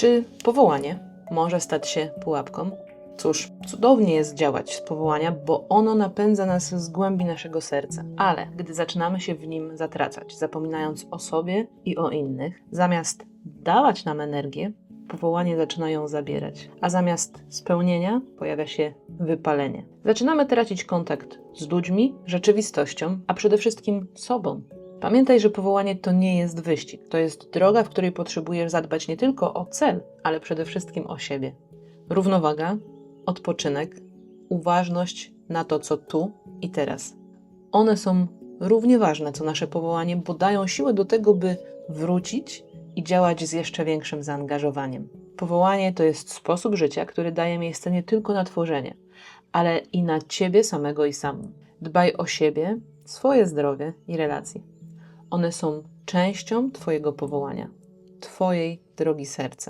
Czy powołanie może stać się pułapką? Cóż, cudownie jest działać z powołania, bo ono napędza nas z głębi naszego serca. Ale gdy zaczynamy się w nim zatracać, zapominając o sobie i o innych, zamiast dawać nam energię, powołanie zaczyna ją zabierać, a zamiast spełnienia pojawia się wypalenie. Zaczynamy tracić kontakt z ludźmi, rzeczywistością, a przede wszystkim sobą. Pamiętaj, że powołanie to nie jest wyścig. To jest droga, w której potrzebujesz zadbać nie tylko o cel, ale przede wszystkim o siebie. Równowaga, odpoczynek, uważność na to, co tu i teraz. One są równie ważne co nasze powołanie, bo dają siłę do tego, by wrócić i działać z jeszcze większym zaangażowaniem. Powołanie to jest sposób życia, który daje miejsce nie tylko na tworzenie, ale i na ciebie samego i samą. Dbaj o siebie, swoje zdrowie i relacje. One są częścią Twojego powołania, Twojej drogi serca.